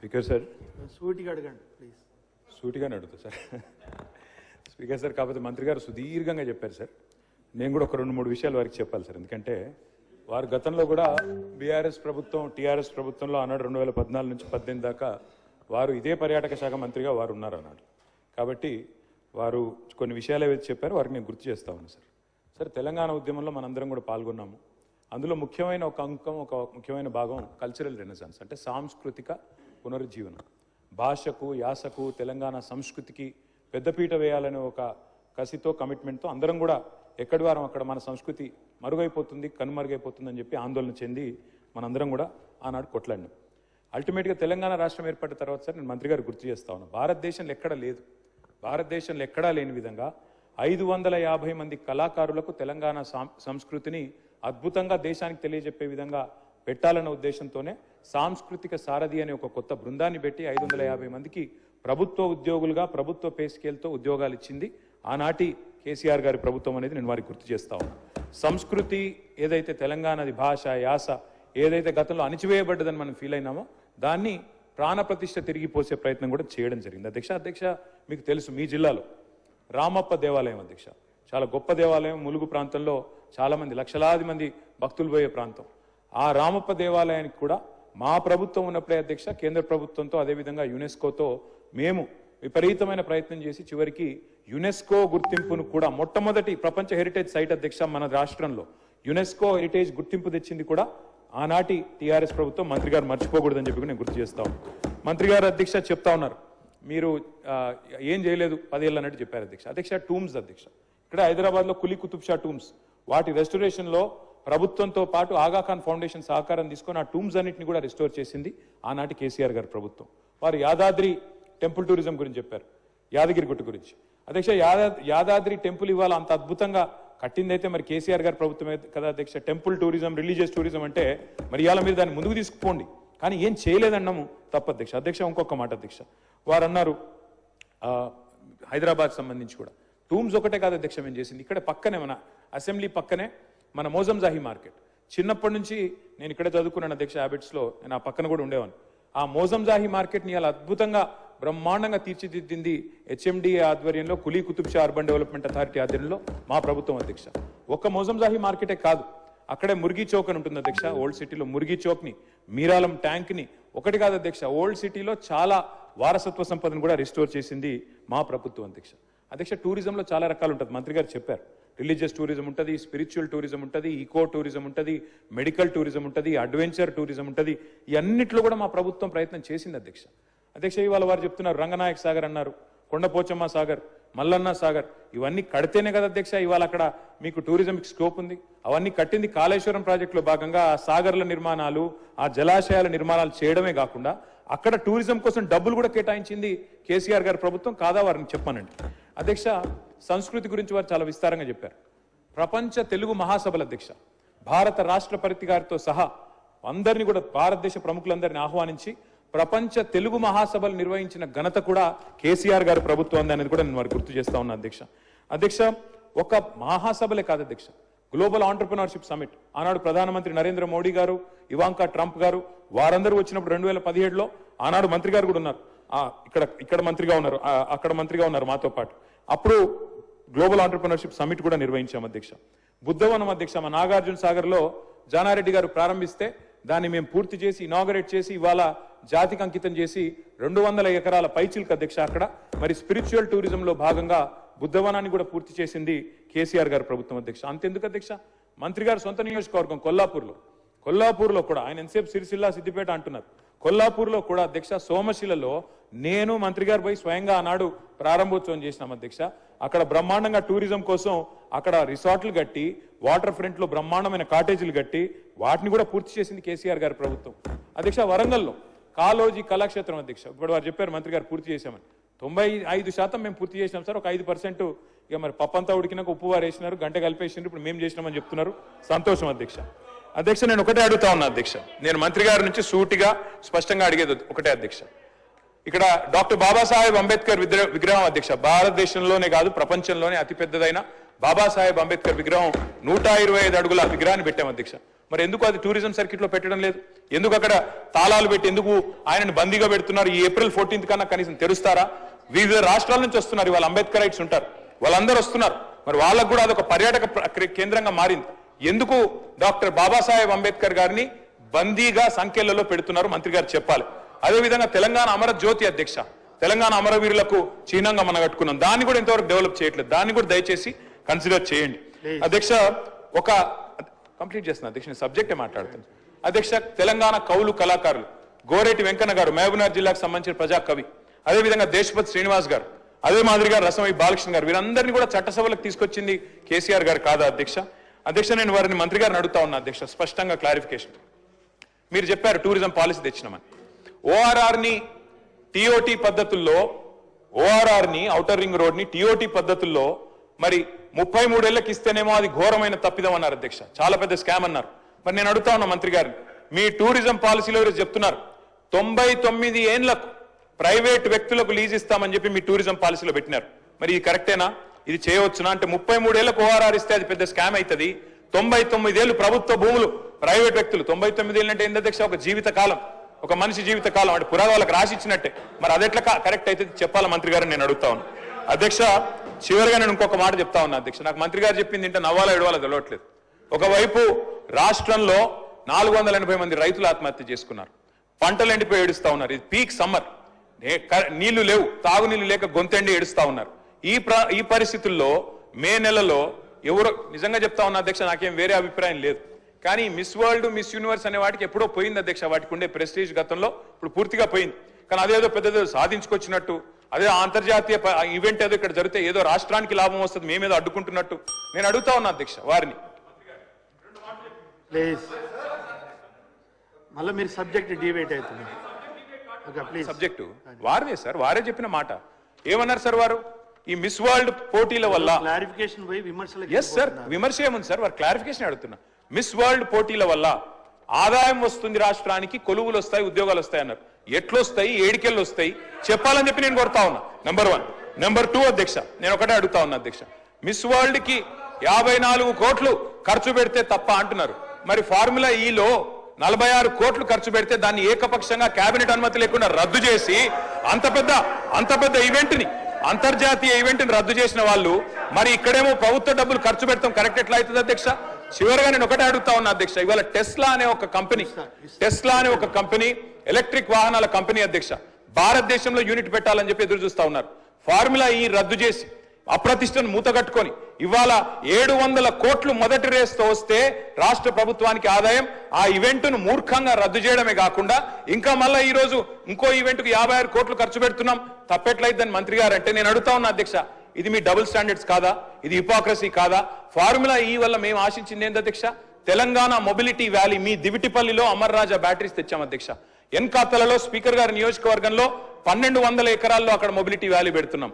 Speaker sir. సూటిగా అడగండి please సూటిగానే అడుగుతా సార్. స్పీకర్ సార్ కాకపోతే మంత్రి గారు సుదీర్ఘంగా చెప్పారు సార్. నేను కూడా ఒక రెండు మూడు విషయాలు వారికి చెప్పాలి సార్. ఎందుకంటే వారు గతంలో కూడా బీఆర్ఎస్ ప్రభుత్వం టీఆర్ఎస్ ప్రభుత్వంలో అన్నాడు రెండు వేల పద్నాలుగు నుంచి పద్దెనిమిది దాకా వారు ఇదే పర్యాటక శాఖ మంత్రిగా వారు ఉన్నారు అన్నాడు కాబట్టి వారు కొన్ని విషయాలు ఏవైతే చెప్పారో వారికి నేను గుర్తు చేస్తా ఉన్నాను సార్. సార్ తెలంగాణ ఉద్యమంలో మనందరం కూడా పాల్గొన్నాము. అందులో ముఖ్యమైన ఒక అంకం ఒక ముఖ్యమైన భాగం కల్చరల్ రెనెసాన్స్ అంటే సాంస్కృతిక పునరుజ్జీవనం భాషకు యాసకు తెలంగాణ సంస్కృతికి పెద్దపీట వేయాలనే ఒక కసితో కమిట్మెంట్తో అందరం కూడా ఎక్కడి వారం అక్కడ మన సంస్కృతి మరుగైపోతుంది కనుమరుగైపోతుందని చెప్పి ఆందోళన చెంది మనందరం కూడా ఆనాడు కొట్లాడినాం. అల్టిమేట్గా తెలంగాణ రాష్ట్రం ఏర్పడిన తర్వాత సార్ నేను మంత్రి గారు గుర్తు చేస్తా ఉన్నాను భారతదేశంలో ఎక్కడ లేదు. భారతదేశంలో ఎక్కడా లేని విధంగా ఐదు వందల యాభై మంది కళాకారులకు తెలంగాణ సాం- సంస్కృతిని అద్భుతంగా దేశానికి తెలియజెప్పే విధంగా పెట్టాలన్న ఉద్దేశంతోనే సాంస్కృతిక సారథి అనే ఒక కొత్త బృందాన్ని పెట్టి ఐదు వందల యాభై మందికి ప్రభుత్వ ఉద్యోగులుగా ప్రభుత్వ పే స్కేల్తో ఉద్యోగాలు ఇచ్చింది. ఆనాటి కేసీఆర్ గారి ప్రభుత్వం అనేది నేను వారికి గుర్తు చేస్తా సంస్కృతి ఏదైతే తెలంగాణది భాష యాస ఏదైతే గతంలో అణిచివేయబడ్డదని మనం ఫీల్ అయినామో దాన్ని ప్రాణప్రతిష్ఠ తిరిగి పోసే ప్రయత్నం కూడా చేయడం జరిగింది. అధ్యక్ష అధ్యక్ష మీకు తెలుసు మీ జిల్లాలో రామప్ప దేవాలయం అధ్యక్ష. చాలా గొప్ప దేవాలయం ములుగు ప్రాంతంలో చాలామంది లక్షలాది మంది భక్తులు పోయే ప్రాంతం. ఆ రామప్ప దేవాలయానికి కూడా మా ప్రభుత్వం ఉన్నప్పుడే అధ్యక్ష కేంద్ర ప్రభుత్వంతో అదేవిధంగా యునెస్కోతో మేము విపరీతమైన ప్రయత్నం చేసి చివరికి యునెస్కో గుర్తింపును కూడా మొట్టమొదటి ప్రపంచ హెరిటేజ్ సైట్ అధ్యక్ష మన రాష్ట్రంలో యునెస్కో హెరిటేజ్ గుర్తింపు తెచ్చింది కూడా ఆనాటి టీఆర్ఎస్ ప్రభుత్వం. మంత్రి గారు మర్చిపోకూడదని చెప్పి నేను గుర్తు చేస్తా మంత్రి గారు అధ్యక్ష చెప్తా ఉన్నారు. మీరు ఏం చేయలేదు పదేళ్ళు అన్నట్టు చెప్పారు అధ్యక్ష. అధ్యక్ష టూమ్స్ అధ్యక్ష. ఇక్కడ హైదరాబాద్లో కులీ కుతుబ్ షా టూమ్స్. వాటి రెస్టరేషన్లో ప్రభుత్వంతో పాటు ఆగాఖాన్ ఫౌండేషన్ సహకారం తీసుకొని ఆ టూమ్స్ అన్నింటిని కూడా రిస్టోర్ చేసింది ఆనాటి కేసీఆర్ గారి ప్రభుత్వం. వారు యాదాద్రి టెంపుల్ టూరిజం గురించి చెప్పారు. యాదగిరి గుట్ట గురించి. అధ్యక్ష యాదా యాదాద్రి టెంపుల్ ఇవాళ అంత అద్భుతంగా కట్టిందైతే మరి కేసీఆర్ గారి ప్రభుత్వమే కదా అధ్యక్ష? టెంపుల్ టూరిజం రిలీజియస్ టూరిజం అంటే మరి ఇవాళ మీరు దాన్ని ముందుకు తీసుకుపోండి. కానీ ఏం చేయలేదన్నాము తప్పు అధ్యక్ష. అధ్యక్ష ఇంకొక మాట అధ్యక్ష. వారు అన్నారు హైదరాబాద్ సంబంధించి కూడా. టూమ్స్ ఒకటే కాదు అధ్యక్ష మేము చేసింది. ఇక్కడ పక్కనే మన అసెంబ్లీ పక్కనే మన మోజంజాహి మార్కెట్. చిన్నప్పటి నుంచి నేను ఇక్కడే చదువుకున్నాను అధ్యక్ష హ్యాబిట్స్లో నేను ఆ పక్కన కూడా ఉండేవాను ఆ మోజంజాహి మార్కెట్ని అలా అద్భుతంగా బ్రహ్మాండంగా తీర్చిదిద్దింది హెచ్ఎండి ఆధ్వర్యంలో Quli Qutub Shah urban development authority ఆధ్వర్యంలో మా ప్రభుత్వం అధ్యక్ష. ఒక్క మోజంజాహి మార్కెటే కాదు అక్కడే మురిగి చౌక్ అని ఉంటుంది అధ్యక్ష ఓల్డ్ సిటీలో మురిగి చౌక్ని మీరాలం ట్యాంక్ని ఒకటి కాదు అధ్యక్ష ఓల్డ్ సిటీలో చాలా వారసత్వ సంపదను కూడా రిస్టోర్ చేసింది మా ప్రభుత్వం అధ్యక్ష. అధ్యక్ష టూరిజంలో చాలా రకాలు ఉంటుంది మంత్రి గారు చెప్పారు. రిలీజియస్ టూరిజం ఉంటుంది స్పిరిచువల్ టూరిజం ఉంటుంది ఈకో టూరిజం ఉంటుంది మెడికల్ టూరిజం ఉంటుంది అడ్వెంచర్ టూరిజం ఉంటుంది. ఇవన్నిట్లో కూడా మా ప్రభుత్వం ప్రయత్నం చేసింది అధ్యక్ష. అధ్యక్ష ఇవాళ వారు చెప్తున్నారు రంగనాయక్ సాగర్ అన్నారు కొండపోచమ్మ సాగర్ మల్లన్న సాగర్ ఇవన్నీ కడితేనే కదా అధ్యక్ష ఇవాళ అక్కడ మీకు టూరిజంకి స్కోప్ ఉంది. అవన్నీ కట్టింది కాళేశ్వరం ప్రాజెక్టులో భాగంగా ఆ సాగర్ల నిర్మాణాలు ఆ జలాశయాల నిర్మాణాలు చేయడమే కాకుండా అక్కడ టూరిజం కోసం డబ్బులు కూడా కేటాయించింది కేసీఆర్ గారి ప్రభుత్వం కాదా వారిని చెప్పానండి. అధ్యక్ష సంస్కృతి గురించి వారు చాలా విస్తారంగా చెప్పారు. ప్రపంచ తెలుగు మహాసభల అధ్యక్ష భారత రాష్ట్రపతి గారితో సహా అందరినీ కూడా భారతదేశ ప్రముఖులందరినీ ఆహ్వానించి ప్రపంచ తెలుగు మహాసభలు నిర్వహించిన ఘనత కూడా కేసీఆర్ గారి ప్రభుత్వం అనేది కూడా నేను వారు గుర్తు చేస్తా ఉన్నా అధ్యక్ష. అధ్యక్ష ఒక మహాసభలే కాదు అధ్యక్ష. గ్లోబల్ ఆంటర్ప్రినర్షిప్ సమిట్ ఆనాడు ప్రధానమంత్రి నరేంద్ర మోడీ గారు ఇవాంకా ట్రంప్ గారు వారందరూ వచ్చినప్పుడు రెండు వేల పదిహేడులో ఆనాడు మంత్రి గారు కూడా ఉన్నారు. ఇక్కడ ఇక్కడ మంత్రిగా ఉన్నారు. అక్కడ మంత్రిగా ఉన్నారు మాతో పాటు. అప్పుడు గ్లోబల్ ఆంటర్ప్రినర్షిప్ సమిట్ కూడా నిర్వహించాం అధ్యక్ష. బుద్ధవనం అధ్యక్ష మా నాగార్జున సాగర్లో జానారెడ్డి గారు ప్రారంభిస్తే దాన్ని మేము పూర్తి చేసి ఇనాగరేట్ చేసి ఇవాళ జాతికి అంకితం చేసి రెండు వందల ఎకరాల పైచిల్క అధ్యక్ష అక్కడ. మరి స్పిరిచువల్ టూరిజంలో భాగంగా బుద్ధవనాన్ని కూడా పూర్తి చేసింది కేసీఆర్ గారు ప్రభుత్వం అధ్యక్ష. అంతెందుకు అధ్యక్ష? మంత్రి గారు సొంత నియోజకవర్గం కొల్లాపూర్లో. కొల్లాపూర్లో కూడా ఆయన ఎంతసేపు సిరిసిల్ల సిద్దిపేట అంటున్నారు. కొల్లాపూర్లో కూడా అధ్యక్ష సోమశిలలో నేను మంత్రి గారు పోయి స్వయంగా ఆనాడు ప్రారంభోత్సవం చేసినాం అధ్యక్ష. అక్కడ బ్రహ్మాండంగా టూరిజం కోసం అక్కడ రిసార్ట్లు కట్టి వాటర్ ఫ్రంట్లో బ్రహ్మాండమైన కాటేజీలు కట్టి వాటిని కూడా పూర్తి చేసింది కేసీఆర్ గారి ప్రభుత్వం. అధ్యక్ష వరంగల్లో కాలోజీ కళాక్షేత్రం అధ్యక్ష. ఇప్పుడు వారు చెప్పారు మంత్రి గారు పూర్తి చేశామని. తొంభై ఐదు శాతం మేము పూర్తి చేసినాం సార్. ఒక ఐదు పర్సెంట్ ఇక మరి పప్పంతా ఉడికినాక ఉప్పు వారు వేసినారు గంట కలిపేసినారు ఇప్పుడు మేము చేసినామని చెప్తున్నారు. సంతోషం అధ్యక్ష. అధ్యక్ష నేను ఒకటే అడుగుతా ఉన్నా అధ్యక్ష. నేను మంత్రి గారి నుంచి సూటిగా స్పష్టంగా అడిగేది ఒకటే అధ్యక్ష. ఇక్కడ డాక్టర్ బాబాసాహెబ్ అంబేద్కర్ విగ్ర- విగ్రహం అధ్యక్ష. భారతదేశంలోనే కాదు ప్రపంచంలోనే అతిపెద్దదైన బాబాసాహెబ్ అంబేద్కర్ విగ్రహం నూట ఇరవై ఐదు అడుగుల విగ్రహాన్ని పెట్టాం అధ్యక్ష. మరి ఎందుకు అది టూరిజం సర్కిట్ పెట్టడం లేదు? ఎందుకు అక్కడ తాళాలు పెట్టి ఎందుకు ఆయనను బందీగా పెడుతున్నారు? ఈ ఏప్రిల్ ఫోర్టీన్త్ కన్నా కనీసం తెరుస్తారా? వివిధ రాష్ట్రాల నుంచి వస్తున్నారు ఇవాళ అంబేద్కర్ రైట్స్ ఉంటారు. వాళ్ళందరూ వస్తున్నారు. మరి వాళ్ళకు కూడా అదొక పర్యాటక ప్ర- కేంద్రంగా మారింది. ఎందుకు డాక్టర్ బాబాసాహెబ్ అంబేద్కర్ గారిని బందీగా సంఖ్యలలో పెడుతున్నారు? మంత్రి గారు చెప్పాలి. అదేవిధంగా తెలంగాణ అమర జ్యోతి అధ్యక్ష తెలంగాణ అమరవీరులకు చిహ్నంగా మనం కట్టుకున్నాం. దాన్ని కూడా ఇంతవరకు డెవలప్ చేయట్లేదు. దాన్ని కూడా దయచేసి కన్సిడర్ చేయండి. అధ్యక్ష ఒక కంప్లీట్ చేస్తున్నా అధ్యక్ష సబ్జెక్టే మాట్లాడుతుంది అధ్యక్ష తెలంగాణ కవులు కళాకారులు గోరేటి వెంకన్న గారు మహబూబ్నగర్ జిల్లాకు సంబంధించిన ప్రజా కవి అదేవిధంగా దేశపతి శ్రీనివాస్ గారు అదే మాదిరిగా రసమై బాలకృష్ణ గారు వీరందరినీ కూడా చట్టసభలకు తీసుకొచ్చింది కేసీఆర్ గారు కాదా అధ్యక్ష? అధ్యక్ష నేను వారిని మంత్రి గారిని అడుగుతా ఉన్నా అధ్యక్ష స్పష్టంగా క్లారిఫికేషన్. మీరు చెప్పారు టూరిజం పాలసీ తెచ్చినామని. ఓఆర్ఆర్ని టీఓటీ టిఓటి పద్ధతుల్లో ఓఆర్ఆర్ని ఔటర్ రింగ్ రోడ్ని టీఓటీ పద్ధతుల్లో మరి ముప్పై మూడేళ్ళకి ఇస్తేనేమో అది ఘోరమైన తప్పిదం అన్నారు అధ్యక్ష. చాలా పెద్ద స్కామ్ అన్నారు. మరి నేను అడుగుతా ఉన్నా మంత్రి గారిని. మీ టూరిజం పాలసీలో ఈరోజు చెప్తున్నారు. తొంభై తొమ్మిది ఏండ్లకు ప్రైవేట్ వ్యక్తులకు లీజ్ ఇస్తామని చెప్పి మీ టూరిజం పాలసీలో పెట్టినారు. మరి ఇది కరెక్టేనా ఇది చేయవచ్చునా? అంటే ముప్పై మూడేళ్ళకు ఓఆర్ఆర్ ఇస్తే అది పెద్ద స్కామ్ అవుతుంది తొంభై తొమ్మిదేళ్ళు ప్రభుత్వ భూములు ప్రైవేట్ వ్యక్తులు. తొంభై తొమ్మిది ఏళ్ళు అంటే ఏంటి అధ్యక్ష? ఒక జీవిత కాలం ఒక మనిషి జీవిత కాలం అంటే పురా వాళ్ళకి రాసి ఇచ్చినట్టే మరి అదెట్లా కరెక్ట్ అయితే చెప్పాలా మంత్రి గారిని నేను అడుగుతా ఉన్నా. అధ్యక్ష చివరిగా నేను ఇంకొక మాట చెప్తా ఉన్నా అధ్యక్ష. నాకు మంత్రి గారు చెప్పింది ఏంటంటే నవ్వాలా ఎడవాలో తెలియట్లేదు ఒకవైపు రాష్ట్రంలో నాలుగు వందల ఎనభై మంది రైతులు ఆత్మహత్య చేసుకున్నారు. పంటలు ఎండిపోయి ఏడుస్తా ఉన్నారు. ఇది పీక్ సమ్మర్. నే- క- నీళ్ళు లేవు. తాగునీళ్ళు లేక గొంతెండి ఏడుస్తా ఉన్నారు. ఈ ఈ పరిస్థితుల్లో మే నెలలో ఎవరో నిజంగా చెప్తా ఉన్నా అధ్యక్ష నాకేం వేరే అభిప్రాయం లేదు. కానీ మిస్ వరల్డ్ మిస్ యూనివర్స్ అనే వాటికి ఎప్పుడో పోయింది అధ్యక్ష. వాటికి ఉండే ప్రెస్టీజ్ గతంలో ఇప్పుడు పూర్తిగా పోయింది. కానీ అదేదో పెద్దదో సాధించుకొచ్చినట్టు అదే అంతర్జాతీయ ఈవెంట్ ఏదో ఇక్కడ జరిగితే ఏదో రాష్ట్రానికి లాభం వస్తుంది మేమేదో అడ్డుకుంటున్నట్టు. నేను అడుగుతా ఉన్నా అధ్యక్ష వారిని. ప్లీజ్. మళ్ళీ మీరు సబ్జెక్ట్ డిబేట్ అవుతుంది. సబ్జెక్టు? వారిదే సార్ వారే చెప్పిన మాట. ఏమన్నారు సార్ వారు? ఈ మిస్ వరల్డ్ పోటీల వల్ల క్లారిఫికేషన్ పోయి విమర్శలకు ఎస్ సార్ విమర్శ ఏముంది సార్? వారు క్లారిఫికేషన్ అడుగుతున్నా. మిస్ వరల్డ్ పోటీల వల్ల ఆదాయం వస్తుంది రాష్ట్రానికి కొలువులు వస్తాయి ఉద్యోగాలు వస్తాయి అన్నారు. ఎట్లొస్తాయి ఏడికెళ్ళు వస్తాయి చెప్పాలని చెప్పి నేను కొడతా ఉన్నా. నెంబర్ వన్ నెంబర్ టూ అధ్యక్ష నేను ఒకటే అడుగుతా ఉన్నా అధ్యక్ష. మిస్ వరల్డ్కి యాభై నాలుగు కోట్లు ఖర్చు పెడితే తప్ప అంటున్నారు. మరి ఫార్ములా ఈలో నలభై ఆరు కోట్లు ఖర్చు పెడితే దాన్ని ఏకపక్షంగా కేబినెట్ అనుమతి లేకుండా రద్దు చేసి అంత పెద్ద అంత పెద్ద ఈవెంట్ని అంతర్జాతీయ ఈవెంట్ని రద్దు చేసిన వాళ్ళు మరి ఇక్కడేమో ప్రభుత్వ డబ్బులు ఖర్చు పెడతాం కరెక్ట్ ఎట్లా అవుతుంది అధ్యక్ష? చివరిగా నేను ఒకటే అడుగుతా ఉన్నా అధ్యక్ష ఇవాళ టెస్లా అనే ఒక కంపెనీ టెస్లా అనే ఒక కంపెనీ ఎలక్ట్రిక్ వాహనాల కంపెనీ అధ్యక్ష. భారతదేశంలో యూనిట్ పెట్టాలని చెప్పి ఎదురు చూస్తా ఉన్నారు. ఫార్ములా ఈ రద్దు చేసి అప్రతిష్టను మూతగట్టుకొని ఇవాళ ఏడు వందల కోట్లు మొదటి రేస్తో వస్తే రాష్ట్ర ప్రభుత్వానికి ఆదాయం ఆ ఈవెంట్ను మూర్ఖంగా రద్దు చేయడమే కాకుండా ఇంకా మళ్ళీ ఈ రోజు ఇంకో ఈవెంట్కు యాభై ఆరు కోట్లు ఖర్చు పెడుతున్నాం తప్పెట్లయిద్దని మంత్రి గారు అంటే నేను అడుగుతా ఉన్నా అధ్యక్ష. ఇది మీ డబుల్ స్టాండర్డ్స్ కాదా? ఇది హిపోక్రసీ కాదా? ఫార్ములా ఈ వల్ల మేము ఆశించింది ఏంటి అధ్యక్ష? తెలంగాణ మొబిలిటీ వ్యాలీ మీ దివిటిపల్లిలో అమర్రాజా బ్యాటరీస్ తెచ్చాం అధ్యక్ష. ఎన్కాతలలో స్పీకర్ గారి నియోజకవర్గంలో పన్నెండు వందల ఎకరాల్లో అక్కడ మొబిలిటీ వ్యాలీ పెడుతున్నాం.